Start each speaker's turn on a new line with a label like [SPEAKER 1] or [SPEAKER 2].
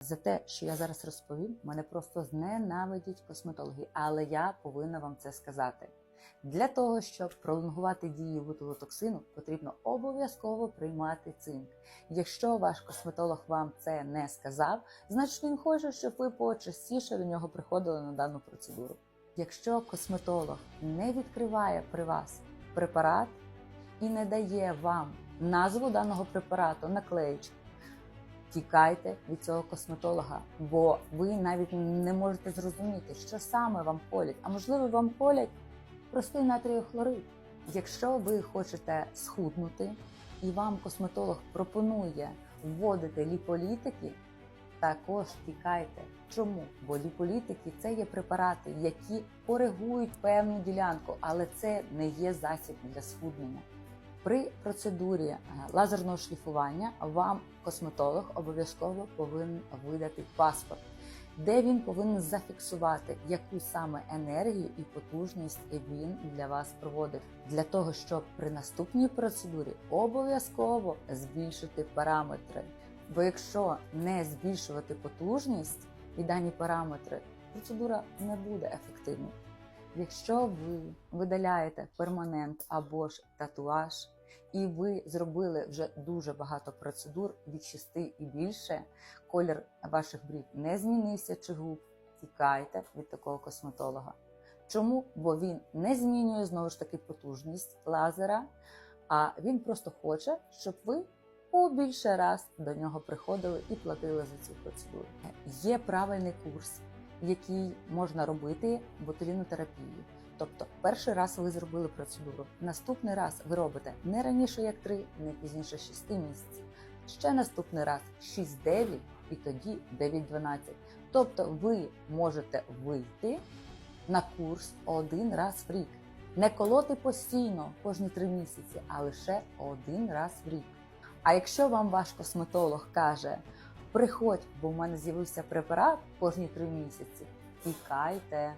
[SPEAKER 1] За те, що я зараз розповім, мене просто зненавидять косметологи, але я повинна вам це сказати. Для того, щоб пролонгувати дію ботулотоксину, потрібно обов'язково приймати цинк. Якщо ваш косметолог вам це не сказав, значить він хоче, щоб ви почастіше до нього приходили на дану процедуру. Якщо косметолог не відкриває при вас препарат і не дає вам назву даного препарату, наклеїчку, тікайте від цього косметолога, бо ви навіть не можете зрозуміти, що саме вам колять, а можливо, вам колять простий натрієвий хлорид. Якщо ви хочете схуднути і вам косметолог пропонує вводити ліполітики, також тікайте. Чому? Бо ліполітики це є препарати, які коригують певну ділянку, але це не є засіб для схуднення. При процедурі е, лазерного шліфування вам косметолог обов'язково повинен видати паспорт, де він повинен зафіксувати, яку саме енергію і потужність він для вас проводить, для того, щоб при наступній процедурі обов'язково збільшити параметри. Бо якщо не збільшувати потужність і дані параметри, процедура не буде ефективною. Якщо ви видаляєте перманент або ж татуаж, і ви зробили вже дуже багато процедур від 6 і більше, колір ваших брів не змінився чи губ, тікайте від такого косметолога. Чому? Бо він не змінює знову ж таки потужність лазера, а він просто хоче, щоб ви побільше раз до нього приходили і платили за цю процедуру. Є правильний курс, який можна робити ботулінотерапію. Тобто, перший раз ви зробили процедуру, наступний раз ви робите не раніше як 3, не пізніше 6 місяців. Ще наступний раз 6-9 і тоді 9-12. Тобто ви можете вийти на курс один раз в рік. Не колоти постійно кожні 3 місяці, а лише один раз в рік. А якщо вам ваш косметолог каже, приходь, бо в мене з'явився препарат кожні три місяці, тікайте.